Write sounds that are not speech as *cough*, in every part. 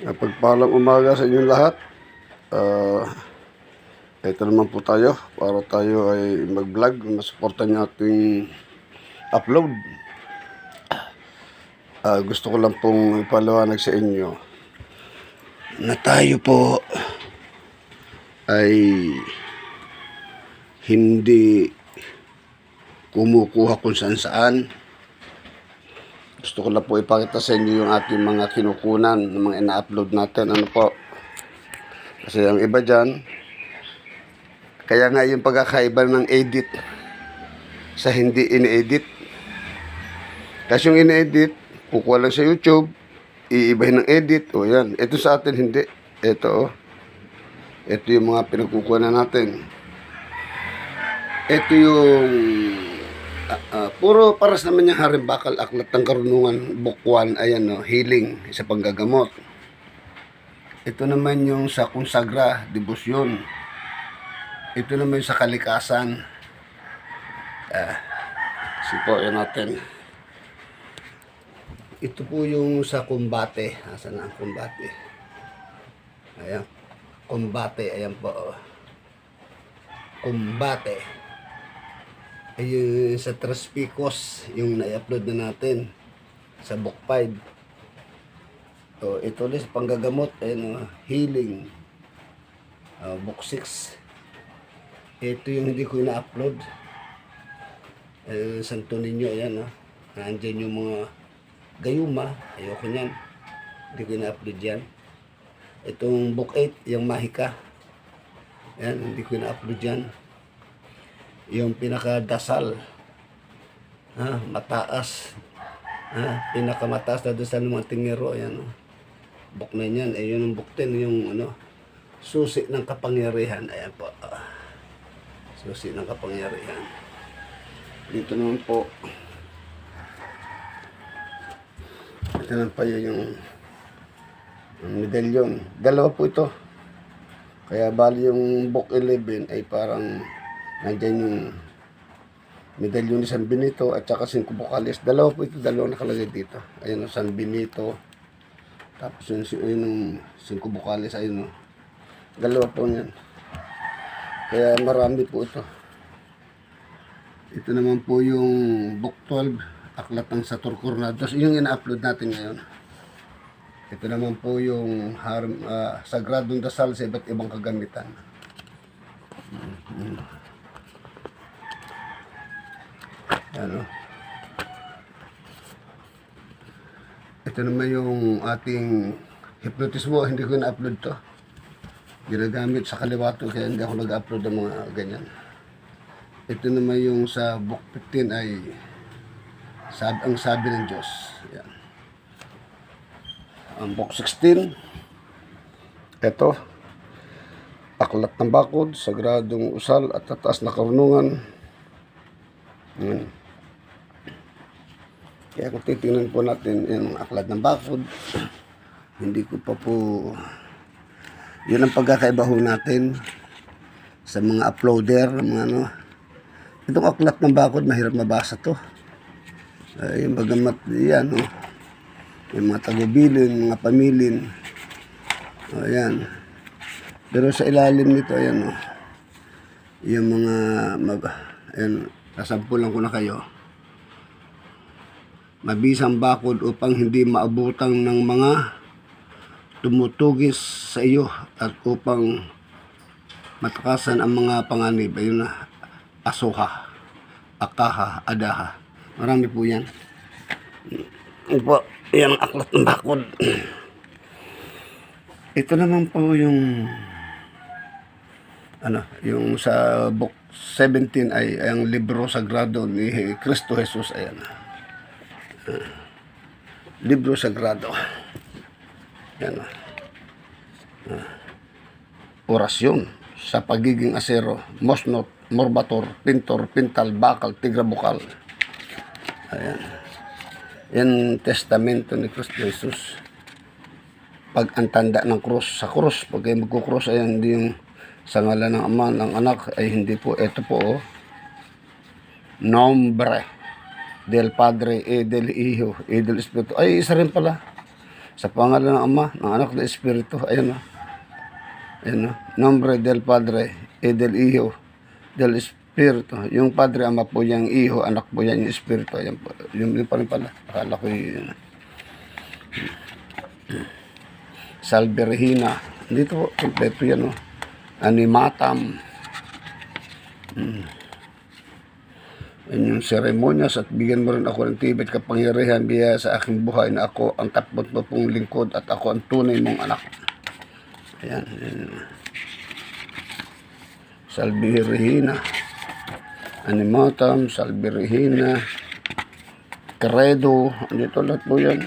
Pagpalang umaga sa inyong lahat. Ah, ito naman po tayo para tayo ay mag-vlog, masuportan niyo ating upload. Ah, gusto ko lang pong ipaliwanag sa inyo na tayo po ay hindi kumukuha kung saan saan. Gusto ko lang po ipakita sa inyo yung ating mga kinukunan, ng mga ina-upload natin. Ano po? Kasi ang iba dyan, kaya nga yung pagkakaiba ng edit sa hindi ini-edit. Kasi yung ini-edit, kukuha lang sa YouTube, iibahin ng edit. O yan. Ito sa atin hindi. Ito oh. Ito yung mga pinagkukuha na natin. Ito yung Ah, puro paras naman yung harimbakal, aklat ng karunungan, bukwan, ayan no, healing sa panggagamot. Ito naman yung sa konsagra, debosyon. Ito naman yung sa kalikasan. Ah, sipoin natin. Ito po yung sa kumbate. Asan na ang kumbate? Ayan. Kumbate, ayan po. oh. Kumbate ayun sa Traspicos yung na-upload na natin sa book 5 so ito ulit panggagamot ayun oh, healing. Uh, book 6 ito yung hindi ko na-upload ayun Santo Niño ayan oh. nandyan yung mga gayuma ayoko nyan hindi ko na-upload yan. Itong book 8 yung mahika. Ayan hindi ko na-upload yan yung pinakadasal. Ha, mataas. Ha, pinakamataas na dasal ng mga tingero ayan oh. book na yan eh, yun ang 10 yung ano susi ng kapangyarihan. Ayan po. Ah. susi ng kapangyarihan. Dito naman po. Ito naman pa yun yung medalyon. Dalawa po ito. Kaya bali yung book 11 ay parang Nandyan yung medalyon ni San Benito at saka Cinco Vocales. Dalawa po ito, dalawa nakalagay dito. Ayan o, San Benito. Tapos yung, yun yung Cinco Vocales, ayun o. Dalawa po yan. Kaya marami po ito. Ito naman po yung Book 12, Aklat ng Sator Cornados. Yung ina-upload natin ngayon. Ito naman po yung harm, ah, Sagradong Dasal sa iba't ibang kagamitan. Ano? Ito naman yung ating hypnotismo. Hindi ko na-upload to. Ginagamit sa kaliwato kaya hindi ako nag-upload ng mga ganyan. Ito naman yung sa book 15 ay sab ang sabi ng Diyos. Yan. Ang book 16, ito, aklat ng bakod, sagradong usal at tataas na karunungan. Yan. Kaya kung titingnan po natin yung aklat ng bakod, hindi ko pa po, yun ang pagkakaiba ho natin sa mga uploader, mga ano. Itong aklat ng bakod, mahirap mabasa to. Ay, bagamat, yan, oh. Yung mga tagubilin, mga pamilin. O, yan. Pero sa ilalim nito, ayan, oh. Yung mga, mag, ayan, sasampulan ko na kayo mabisang bakod upang hindi maabutang ng mga tumutugis sa iyo at upang matakasan ang mga panganib. Ayun na, asuha, akaha, adaha. Marami po yan. Yan po, yan ang aklat ng bakod. *clears throat* Ito naman po yung ano, yung sa book 17 ay ang libro sagrado ni Cristo Jesus ayan libro sagrado. Yan. Uh, orasyon sa pagiging asero, mosnot, morbator, pintor, pintal, bakal, tigra bukal. Ayan. Yan testamento ni Kristo Jesus. Pag antanda ng krus, sa krus, pag kayo magkukrus, ayan, hindi yung sa ngalan ng ama, ng anak, ay hindi po, ito po, oh, nombre del Padre e del Hijo e del Espiritu. Ay, isa rin pala. Sa pangalan ng Ama, ng Anak ng Espiritu. Ayan o. Ayan o. Nombre del Padre, e del Hijo, del Espiritu. Yung Padre, Ama po yung Hijo, anak po yan yung Espiritu. Ayan po. Yung, yung pa rin pala. Akala ko yun. Salve. Dito po, kompleto yan o. Animatam. Yan yung seremonyas at bigyan mo rin ako ng tibet kapangyarihan biya sa aking buhay na ako ang katbot mo pong lingkod at ako ang tunay mong anak. Ayan. ayan. Salve Regina. Animatam, Regina. Credo. Dito lahat po yan.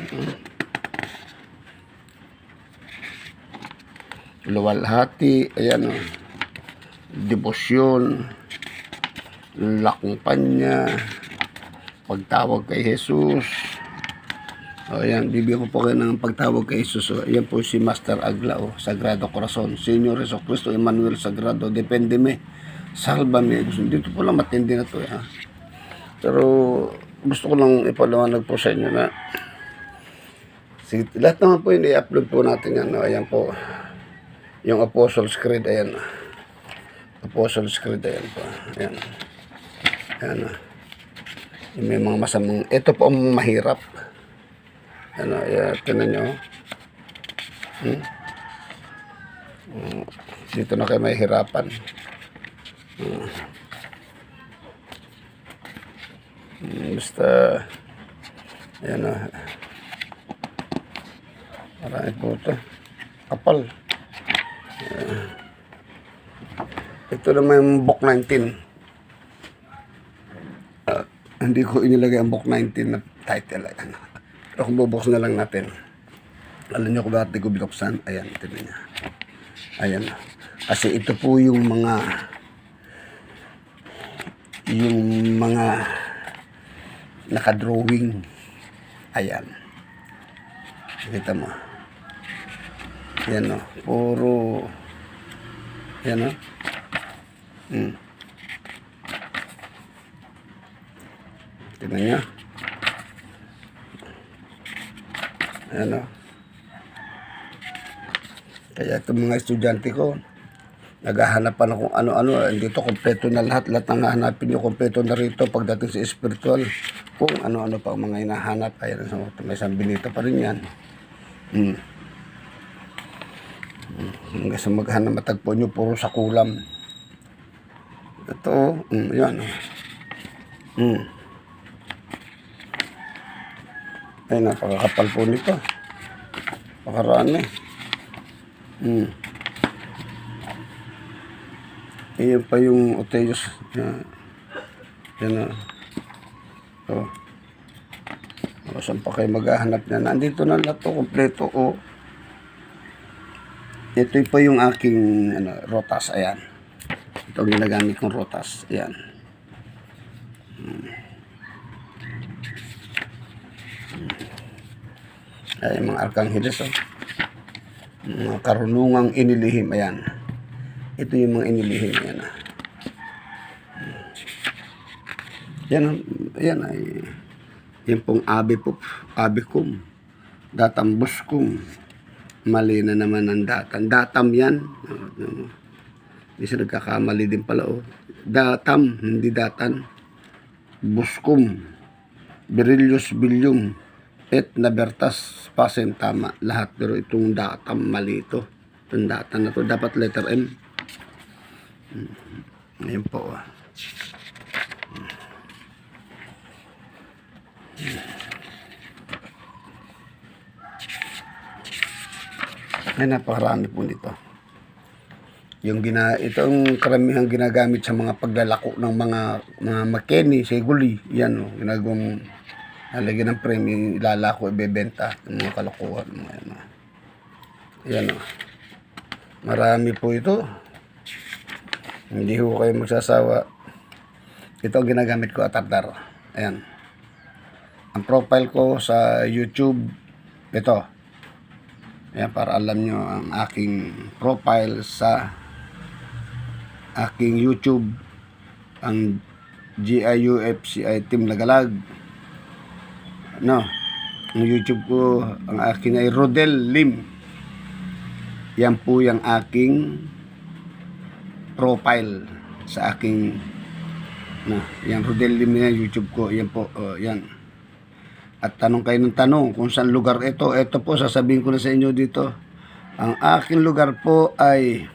Luwalhati. Ayan o. Debosyon lakmpanya, pagtawag kay Jesus. O yan, bibigyan ko po kayo ng pagtawag kay Jesus. O, yan po si Master Agla, o, Sagrado Corazon. Señor Jesu Cristo, Emmanuel Sagrado, depende me. Salva me. Dito po lang matindi na to, eh, ha. Pero, gusto ko lang ipaliwanag po sa inyo na sige, lahat naman po yun, i-upload po natin yan. O, ayan po. Yung Apostles' Creed, ayan. Apostles' Creed, ayan po. Ayan. Ano, yung may mga masamang, ito po ang mahirap. Ano, yeah, tinan nyo. Hmm? Hmm, Dito na kayo may hirapan. Hmm. Hmm, Basta, ayan na. Marami po ito. Kapal. Ayan. Ito naman yung book 19 hindi ko inilagay ang book 19 na title. Ayan. Pero kung bubuksan na lang natin. Alam niyo kung bakit ko binuksan? Ayan, tignan niya. Ayan. Kasi ito po yung mga yung mga nakadrawing. Ayan. Kita mo. Ayan o. Puro Ayan o. Hmm. Tignan niya. Ayan o. Kaya itong mga estudyante ko, naghahanap pa na kung ano-ano. Dito kompleto na lahat. Lahat ng hahanapin nyo kompleto na rito pagdating sa spiritual. Kung ano-ano pa ang mga hinahanap. Ayan, so, may isang binito pa rin yan. Hmm. Hmm. Hanggang sa maghanap matagpo nyo, puro sa kulam. Ito, mm, yan. oh. Mm. Ay, napakakapal po nito. Pakarami. Mm. Iyan pa yung Oteyos. Yan. Yan na. Oh. O, saan pa kayo maghahanap na? Nandito na lahat to, kompleto. Oh. Ito pa yung aking ano, rotas. Ayan. Ito ang ginagamit kong rotas. Ayan. Ay mga arkangheles oh. mga karunungang inilihim ayan. Ito yung mga inilihim ayan ah. yan ayan ay yan pong abi po abi kum datambus kum. Mali na naman ang datam. Datam yan. Hindi siya nagkakamali din pala oh. datam hindi datan. Buskum berilius bilyum et nabertas pasen tama lahat. Pero itong datam mali ito itong datam na to. Dapat letter M. Hmm. ngayon po ah. ay napakarami po nito. Yung gina itong karamihan ginagamit sa mga paglalako ng mga mga makeni, seguli, yan oh, ginagawang Nalagyan ng frame, ilalako, ibebenta ng mga kalokohan. Mga yan, oh. Yan o. Marami po ito. Hindi ho kayo magsasawa. Ito ang ginagamit ko atardar. Ayan. Ang profile ko sa YouTube, ito. Ayan, para alam nyo ang aking profile sa aking YouTube. Ang GIUFCI Team Lagalag. No. Ang YouTube ko, ang akin ay Rodel Lim. Yan po yung aking profile sa aking na, yan Rodel Lim yan YouTube ko. Yan po, oh, yan. At tanong kayo ng tanong kung saan lugar ito. Ito po, sasabihin ko na sa inyo dito. Ang aking lugar po ay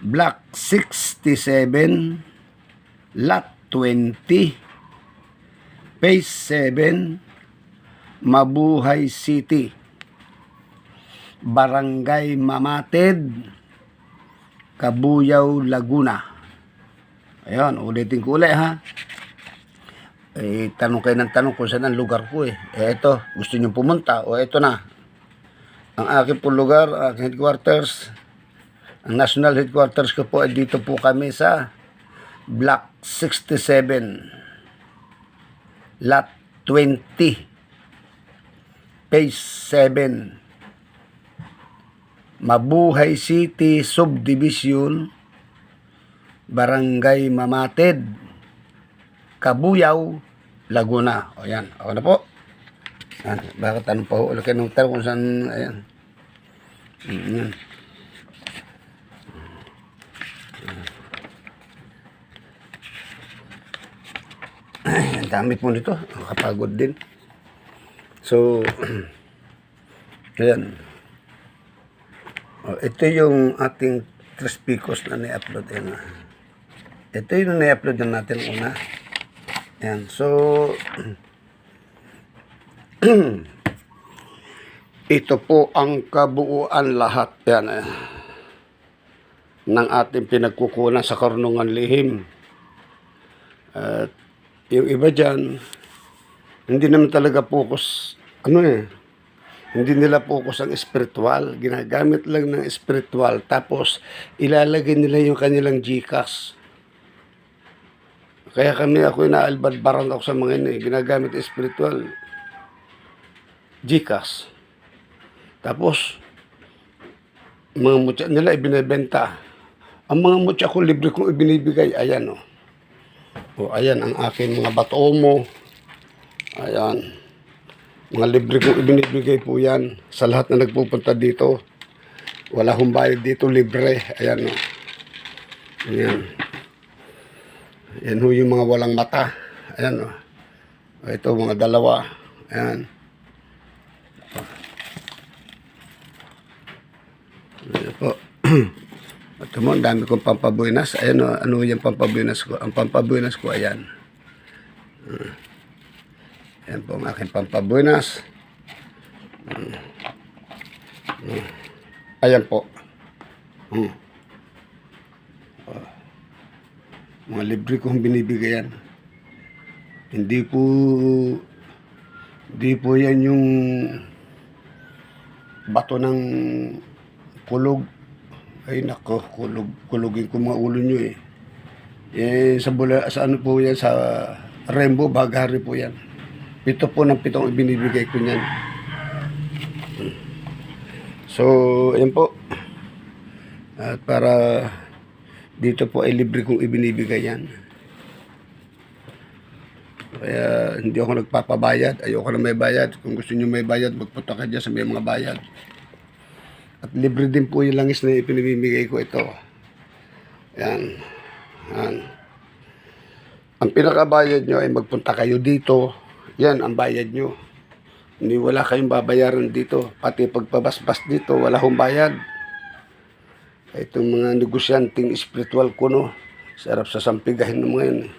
Block 67, Lot 20, Phase 7, Mabuhay City, Barangay Mamated, Kabuyaw, Laguna. Ayun, ulitin ko ulit ha. Eh, tanong kayo ng tanong kung saan ang lugar ko eh. Eh, ito, gusto nyo pumunta o ito na. Ang aking po lugar, aking headquarters, ang national headquarters ko po ay dito po kami sa Block 67, Lot 20, Phase 7, Mabuhay City Subdivision, Barangay Mamated, Kabuyaw, Laguna. O yan, ako na po. Yan, bakit tanong pa ho? Kayo ng tanong kung saan, ayan. Mm, Yan. Ay, ang dami po nito. Nakapagod din. So, *clears throat* ayan. Oh, ito yung ating tres picos na ni-upload. Ayan. Ito yung ni-upload na natin una. Ayan. So, *clears throat* ito po ang kabuuan lahat. Yan. Eh, ng ating pinagkukunan sa karunungan lihim. At yung iba dyan, hindi naman talaga focus, ano eh, hindi nila focus ang spiritual. Ginagamit lang ng spiritual. Tapos, ilalagay nila yung kanilang Gcash. Kaya kami, ako inaalbadbaran ako sa mga ini. Ginagamit ang spiritual. Gcash. Tapos, mga mutya nila ibinebenta. Ang mga mutya ko libre kong ibinibigay. Ayan o. O ayan ang akin mga batomo. Ayan. Mga libre kong ibinibigay po yan sa lahat na nagpupunta dito. Wala hong bayad dito, libre. Ayan o. Ayan. Yan ho yung mga walang mata. Ayan o. Ito mga dalawa. Ayan. Ayan po. Ito mo, ang dami kong pampabuenas. Ayan o, ano yung pampabuenas ko. Ang pampabuenas ko, ayan. Ayan po ang aking pampabuenas. Mm. Ayan po. Mm. Oh. Mga libre kong binibigayan. Hindi po hindi po yan yung bato ng kulog. Ay nako, kulog, kulugin ko mga ulo nyo eh. Eh, sa, bula, sa ano po yan, sa Rainbow, Bagari po yan. Pito po ng pitong ibinibigay ko niyan. So, yan po. At para dito po ay libre kong ibinibigay yan. Kaya hindi ako nagpapabayad. Ayoko na may bayad. Kung gusto nyo may bayad, magpunta ka dyan sa may mga bayad. At libre din po yung langis na ipinibigay ko ito. Yan. Yan. Ang pinakabayad nyo ay magpunta kayo dito. Yan ang bayad nyo. Hindi wala kayong babayaran dito. Pati pagpabasbas dito, wala hong bayad. Itong mga negosyanteng spiritual ko, no. Sarap sa sampigahin ng mga yun. eh.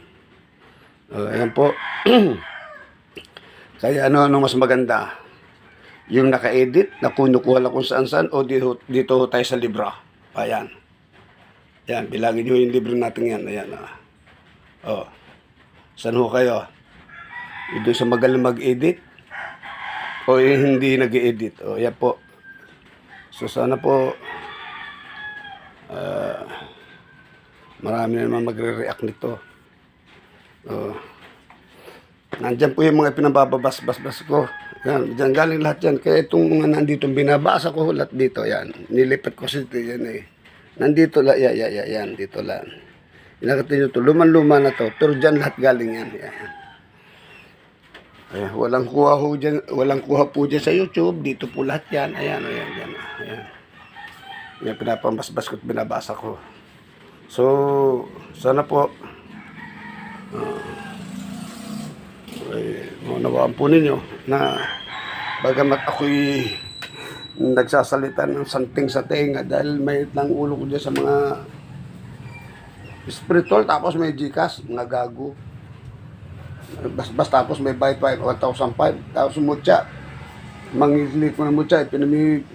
Oh, ayan po. *clears throat* Kaya ano, ano mas maganda? Yung naka-edit, na kunukuha lang kung saan saan, o dito, dito tayo sa libra. Ayan. Yan, bilangin nyo yung libro natin yan. Ayan, ah. Oh. Saan ho kayo? Doon sa magaling mag-edit? O hindi nag-edit? O, yan po. So, sana po, ah, marami na naman magre-react nito. Oh. Nandyan po yung mga pinabababas-bas-bas ko. Yan, dyan galing lahat yan. Kaya itong mga nandito, binabasa ko lahat dito. Yan, nilipat ko sa yan eh. Nandito lang, ya, ya, ya, yan, dito lang. Inakita nyo to, luman-luma na to. Pero dyan lahat galing yan. yan. Ayan, walang kuha ho dyan, walang kuha po dyan sa YouTube. Dito po lahat yan. Ayan, ayan, ayan. Ayan. Yan, pinapambasbas ko at binabasa ko. So, sana po, ah, ay, maunawaan po ninyo na bagamat ako'y nagsasalita ng santing sa tenga dahil may lang ulo ko dyan sa mga spiritual tapos may Gcash, mga gago. Bas, tapos may buy 1,005 tapos mutya mangilit ko ng mutya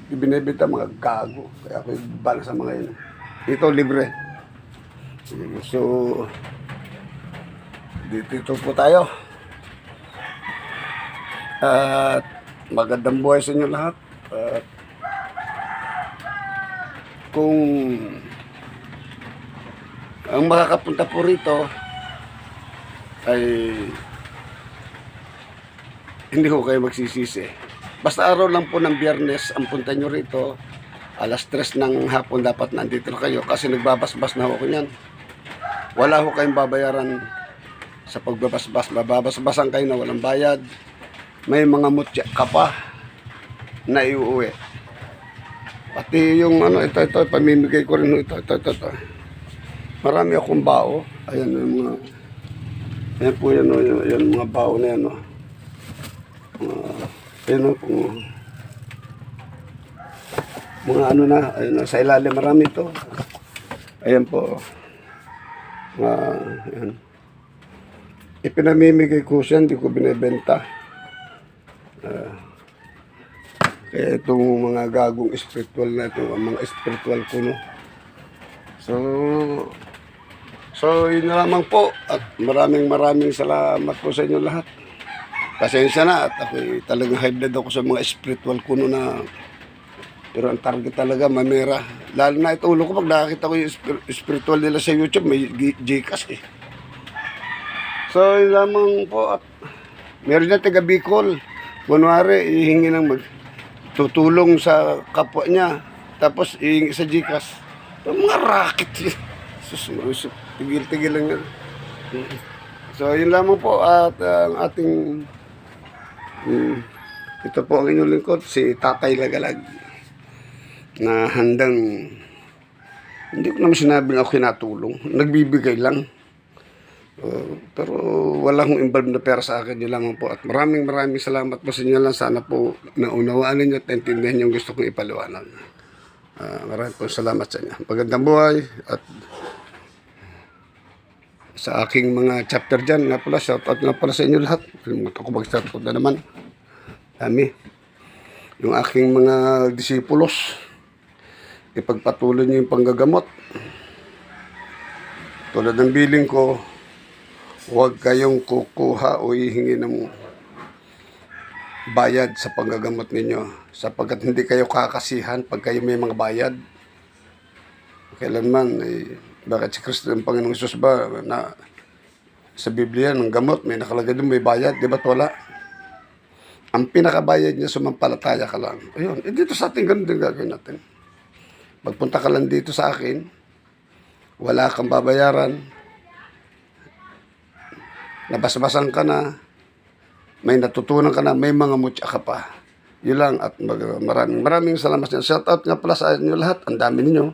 binibenta mga gago. Kaya ako bala sa mga yun. Ito libre. So dito po tayo. At magandang buhay sa inyo lahat. At kung ang makakapunta po rito ay hindi ko kayo magsisisi. Basta araw lang po ng biyernes ang punta nyo rito. Alas 3 ng hapon dapat nandito na kayo kasi nagbabasbas na ako niyan. Wala ho kayong babayaran sa pagbabasbas. Bababasbasan kayo na walang bayad. May mga mutya ka pa na iuwi. Pati yung ano, ito, ito, pamimigay ko rin ito, ito, ito, ito. Marami akong bao. Ayan yung mga Ayan po yan, o, yan, yan mga bao na yan. O. Uh, ayan o, kung, mga ano na, ayun na, sa ilalim marami ito. Ayan po. Mga, ayan. Ipinamimigay ko siya, hindi ko binibenta. Ah, kaya itong mga gagong spiritual na ito, mga spiritual kuno. So, So, yun na lamang po. At maraming maraming salamat po sa inyo lahat. Pasensya na at ako talagang blood ako sa mga spiritual kuno na pero ang target talaga mamera. Lalo na ito ulo ko pag nakakita ko yung spir- spiritual nila sa YouTube, may Gcash eh. So, yun lamang po at meron na taga Bicol. Kunwari, ihingi ng mag tutulong sa kapwa niya. Tapos, ihingi sa Gcash. Mga racket *laughs* sus, tigil-tigil lang yan. So, yun lamang po at uh, ang ating mm, ito po ang inyong lingkod, si Tatay Lagalag na handang hindi ko naman sinabing ako kinatulong. Nagbibigay lang. Uh, pero wala akong involved na pera sa akin. Yun lamang po. At maraming maraming salamat po sa inyo lang. Sana po naunawaan ninyo at intindihan yung gusto kong ipaliwanag. Uh, maraming po salamat sa inyo. Magandang buhay at sa aking mga chapter dyan, nga pala, shoutout nga pala sa inyo lahat. Kalimutan ko mag-shoutout na naman. Dami. Yung aking mga disipulos, ipagpatuloy niyo yung panggagamot. Tulad ng biling ko, huwag kayong kukuha o ihingi ng bayad sa panggagamot ninyo sapagkat hindi kayo kakasihan pag kayo may mga bayad. Kailanman, eh, bakit si Kristo ang Panginoong Isus ba na sa Biblia ng gamot may nakalagay doon may bayad, di ba't wala? Ang pinakabayad niya sumampalataya ka lang. Ayun, eh, dito sa atin ganun din gagawin natin. Magpunta ka lang dito sa akin, wala kang babayaran, nabasbasan ka na, may natutunan ka na, may mga mutya ka pa. Yun lang at mag- maraming maraming salamat. Shout out nga pala sa inyo lahat. Ang dami ninyo.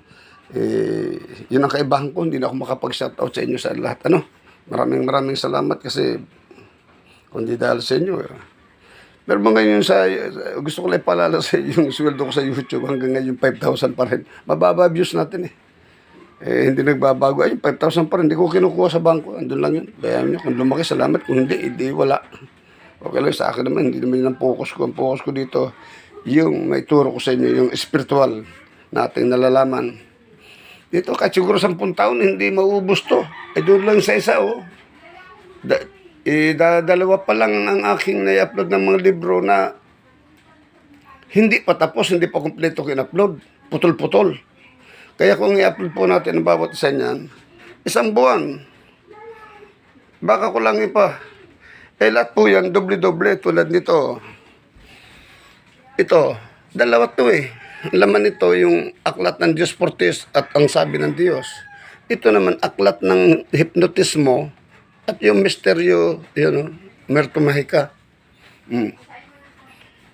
Eh, yun ang kaibahan ko. Hindi na ako makapag-shout out sa inyo sa lahat. Ano? Maraming maraming salamat kasi kundi dahil sa inyo. Eh. Pero mga yun sa, gusto ko lang ipalala sa yung sweldo ko sa YouTube hanggang ngayon 5,000 pa rin. Mababa views natin eh. Eh, hindi nagbabago. Ay, 5,000 pa rin. Hindi ko kinukuha sa bangko. Andun lang yun. Kaya nyo, kung lumaki, salamat. Kung hindi, hindi, wala. Okay lang sa akin naman. Hindi naman yun ang focus ko. Ang focus ko dito, yung may turo ko sa inyo, yung spiritual nating nalalaman. Dito, kahit siguro 10 taon, hindi maubos to. Eh, doon lang sa isa, oh. Da, eh, da, dalawa pa lang ang aking na-upload ng mga libro na hindi pa tapos, hindi pa kompleto kin-upload. Putol-putol. Kaya kung i-upload po natin ang bawat isa niyan, isang buwan. Baka ko lang ipa. Eh, lahat po yan, doble-doble tulad nito. Ito, dalawa to eh. Laman nito yung aklat ng Diyos Fortis at ang sabi ng Diyos. Ito naman aklat ng hipnotismo at yung misteryo, yun, know, Merto Mahika. Mm.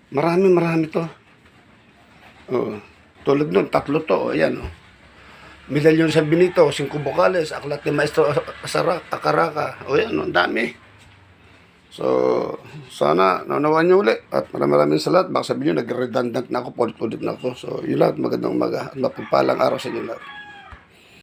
Marami, marami to. Oo. Tulad nun, tatlo to. O, Ayan, oh. Medalyon San Benito, Cinco Vocales, Aklat ni Maestro Asara, Akaraka. O yan, ang dami. So, sana naunawaan nyo uli. At maraming maraming salamat. Baka sabihin nyo, nag-redundant na ako, paulit-ulit na ako. So, yun lahat, magandang umaga. At mapagpalang araw sa inyo lahat.